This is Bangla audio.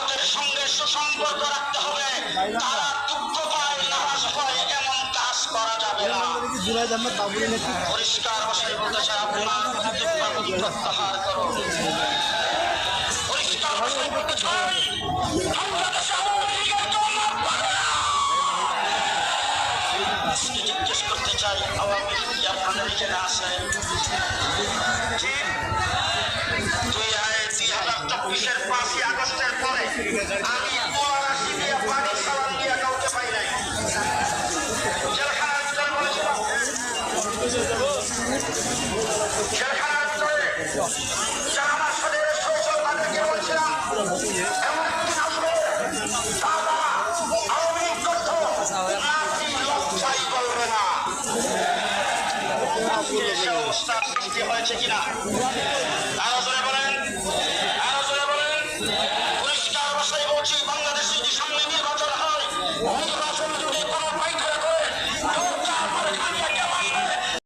করে সঙ্গে সুসম্পর্ক রাখতে হবে তারা হয় এমন কাজ করা যাবে না পরিষ্কার ভাষায় বলতে চাই আপনার প্রত্যাহার করুন পরিষ্কার এখানে আছে দুই হাজার চব্বিশের পাঁচই আগস্টের পরে আমি Stadt, die heute